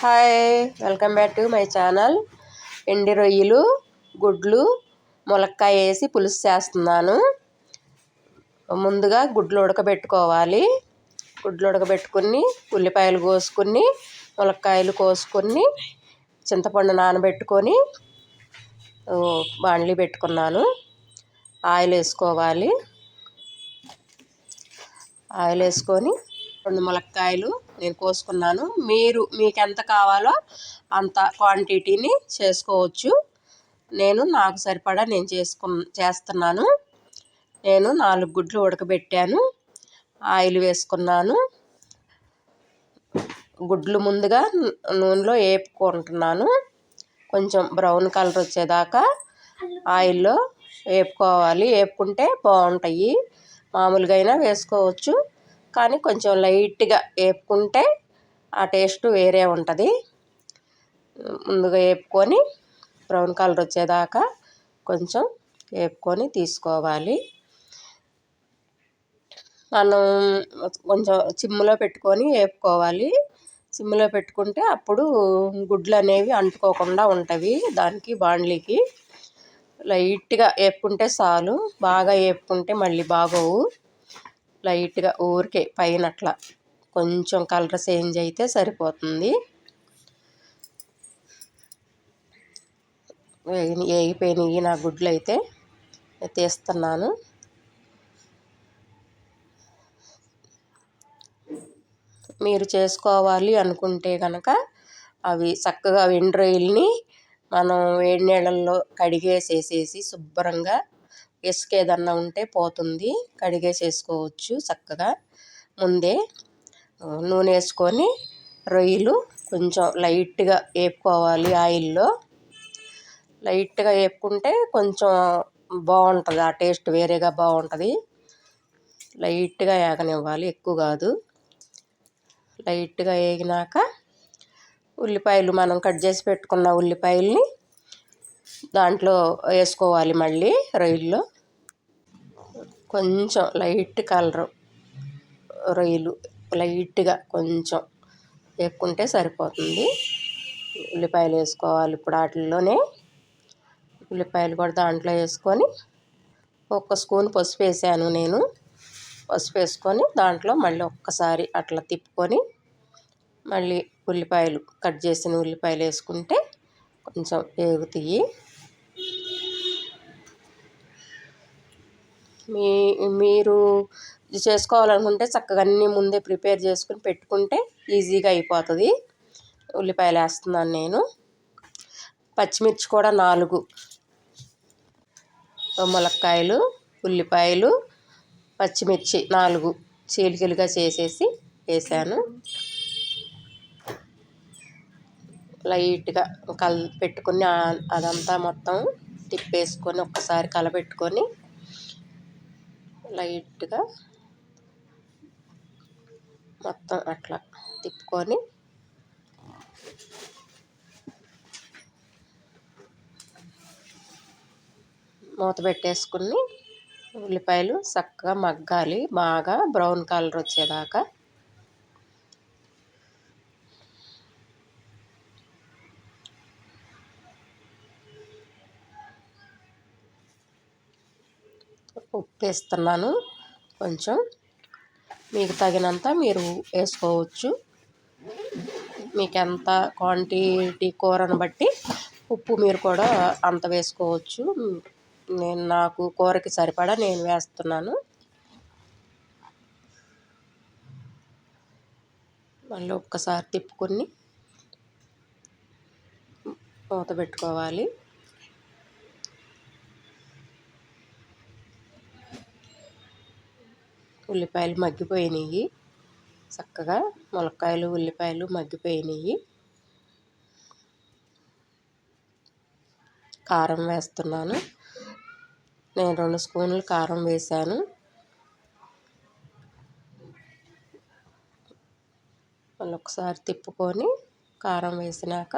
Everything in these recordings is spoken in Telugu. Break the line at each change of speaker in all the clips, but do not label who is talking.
Hi welcome back to my channel. ఎండి రొయ్యలు గుడ్లు ములక్కాయ వేసి పులుసు చేస్తున్నాను. ముందుగా గుడ్లు ఉడకబెట్టుకోవాలి. గుడ్లు ఉడకబెట్టుకుని ఉల్లిపాయలు కోసుకుని ములక్కాయలు కోసుకొని చింతపండు నానబెట్టుకొని బాండ్లీ పెట్టుకున్నాను. ఆయిల్ వేసుకోవాలి. ఆయిల్ వేసుకొని రెండు ములక్కాయలు నేను కోసుకున్నాను. మీరు మీకు ఎంత కావాలో అంత క్వాంటిటీని చేసుకోవచ్చు. నేను నాకు సరిపడా నేను చేసుకు చేస్తున్నాను. నేను నాలుగు గుడ్లు ఉడకబెట్టాను. ఆయిల్ వేసుకున్నాను. గుడ్లు ముందుగా నూనెలో వేపుకుంటున్నాను కొంచెం బ్రౌన్ కలర్ వచ్చేదాకా ఆయిల్లో వేపుకోవాలి వేపుకుంటే బాగుంటాయి. మామూలుగా అయినా వేసుకోవచ్చు. కానీ కొంచెం లైట్గా వేపుకుంటే ఆ టేస్ట్ వేరే ఉంటుంది. ముందుగా వేపుకొని బ్రౌన్ కలర్ వచ్చేదాకా కొంచెం వేపుకొని తీసుకోవాలి. మనం కొంచెం చిమ్ములో పెట్టుకొని వేపుకోవాలి సిమ్లో పెట్టుకుంటే అప్పుడు గుడ్లు అనేవి అంటుకోకుండా ఉంటవి. దానికి బాండ్లీకి లైట్గా వేపుకుంటే చాలు. బాగా వేపుకుంటే మళ్ళీ బాగోవు. లైట్గా ఊరికే పైన అట్లా కొంచెం కలర్ చేంజ్ అయితే సరిపోతుంది. వేగిపోయినాయి నా గుడ్లు అయితే తీస్తున్నాను. మీరు చేసుకోవాలి అనుకుంటే కనుక అవి చక్కగా వెండ్రాయిల్ని మనం వేడి నీళ్ళల్లో కడిగేసేసేసి శుభ్రంగా ఇసుక ఏదన్నా ఉంటే పోతుంది. కడిగేసేసుకోవచ్చు చక్కగా. ముందే నూనె వేసుకొని రొయ్యలు కొంచెం లైట్గా వేపుకోవాలి ఆయిల్లో. లైట్గా వేపుకుంటే కొంచెం బాగుంటుంది. ఆ టేస్ట్ వేరేగా బాగుంటుంది. లైట్గా వేగనివ్వాలి ఎక్కువ కాదు. లైట్గా వేగినాక ఉల్లిపాయలు మనం కట్ చేసి పెట్టుకున్న ఉల్లిపాయల్ని దాంట్లో వేసుకోవాలి మళ్ళీ రొయ్యల్లో. కొంచెం లైట్ కలరు. రొయ్యలు లైట్గా కొంచెం వేపుకుంటే సరిపోతుంది. ఉల్లిపాయలు వేసుకోవాలి ఇప్పుడు వాటిల్లోనే. ఉల్లిపాయలు కూడా దాంట్లో వేసుకొని ఒక స్పూన్ పసుపు వేసాను నేను. పసుపు వేసుకొని దాంట్లో మళ్ళీ ఒక్కసారి అట్లా తిప్పుకొని మళ్ళీ ఉల్లిపాయలు కట్ చేసిన ఉల్లిపాయలు వేసుకుంటే కొంచెం వేగుతాయి మీ మీరు చేసుకోవాలనుకుంటే చక్కగా అన్నీ ముందే ప్రిపేర్ చేసుకుని పెట్టుకుంటే ఈజీగా అయిపోతుంది. ఉల్లిపాయలు వేస్తున్నాను నేను. పచ్చిమిర్చి కూడా నాలుగు. ములక్కాయలు ఉల్లిపాయలు పచ్చిమిర్చి నాలుగు చీలికలుగా చేసేసి వేసాను. లైట్గా కల్ పెట్టుకుని అదంతా మొత్తం తిప్పేసుకొని ఒక్కసారి కలపెట్టుకొని లైట్గా మొత్తం అట్లా తిప్పుకొని మూత పెట్టేసుకుని ఉల్లిపాయలు చక్కగా మగ్గాలి. బాగా బ్రౌన్ కలర్ వచ్చేదాకా ఉప్పు వేస్తున్నాను కొంచెం మీకు తగినంత మీరు వేసుకోవచ్చు. మీకు ఎంత క్వాంటిటీ కూరను బట్టి ఉప్పు మీరు కూడా అంత వేసుకోవచ్చు. నేను నాకు కూరకి సరిపడా నేను వేస్తున్నాను. మళ్ళీ ఒక్కసారి తిప్పుకొని మూత పెట్టుకోవాలి. ఉల్లిపాయలు మగ్గిపోయినాయి. చక్కగా ములక్కాయలు ఉల్లిపాయలు మగ్గిపోయినాయి. కారం వేస్తున్నాను. నేను రెండు స్పూన్లు కారం వేశాను. మళ్ళీ ఒకసారి తిప్పుకొని కారం వేసినాక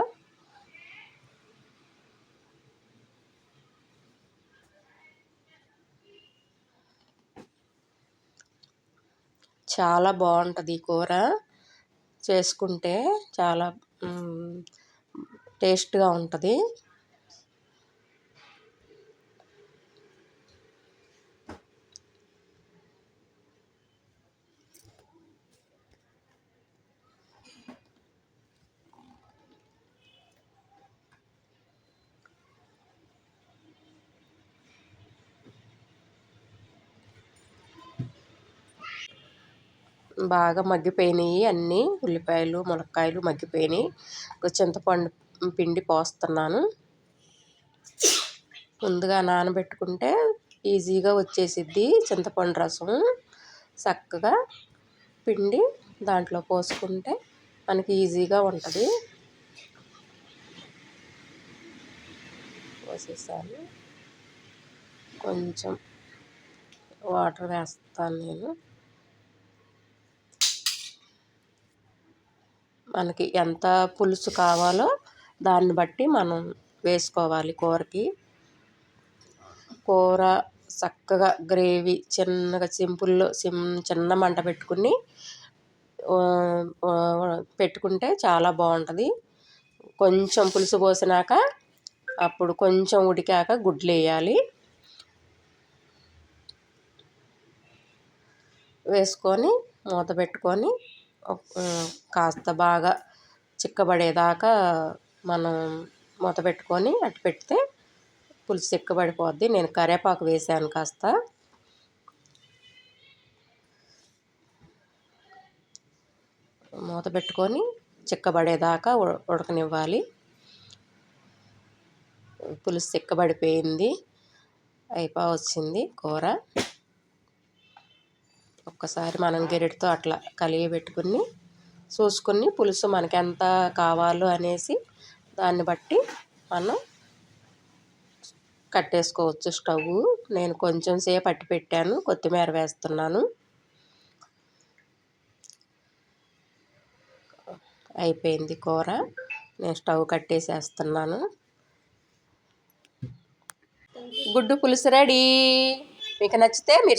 చాలా బాగుంటుంది ఈ కూర. చేసుకుంటే చాలా టేస్ట్గా ఉంటుంది. బాగా మగ్గిపోయినాయి అన్నీ. ఉల్లిపాయలు ములక్కాయలు మగ్గిపోయినాయి. చింతపండు పిండి పోస్తున్నాను. ముందుగా నానబెట్టుకుంటే ఈజీగా వచ్చేసిద్ది చింతపండు రసం. చక్కగా పిండి దాంట్లో పోసుకుంటే మనకి ఈజీగా ఉంటుంది. పోసేసాను. కొంచెం వాటర్ వేస్తాను నేను. మనకి ఎంత పులుసు కావాలో దాన్ని బట్టి మనం వేసుకోవాలి కూరకి. కూర చక్కగా గ్రేవీ చిన్నగా సింపుల్లో సిమ్ చిన్న మంట పెట్టుకుని పెట్టుకుంటే చాలా బాగుంటుంది. కొంచెం పులుసు పోసినాక అప్పుడు కొంచెం ఉడికాక గుడ్లు వేయాలి వేసుకొని మూత పెట్టుకొని కాస్త బాగా చిక్కబడేదాకా మనం మూత పెట్టుకొని అటు పెడితే పులుసు చిక్కబడిపోద్ది. నేను కరివేపాకు వేసాను కాస్త. మూత పెట్టుకొని చిక్కబడేదాకా ఉడకనివ్వాలి. పులుసు చిక్కబడిపోయింది. అయిపో వచ్చింది కూర. ఒక్కసారి మనం గెరిటితో అట్లా కలిగి పెట్టుకుని చూసుకుని పులుసు మనకి ఎంత కావాలో అనేసి దాన్ని బట్టి మనం కట్టేసుకోవచ్చు స్టవ్ నేను కొంచెం సేపు అట్టి పెట్టాను. కొత్తిమీర వేస్తున్నాను. అయిపోయింది కూర. నేను స్టవ్ కట్టేసేస్తున్నాను. గుడ్డు పులుసు రెడీ. మీకు నచ్చితే మీరు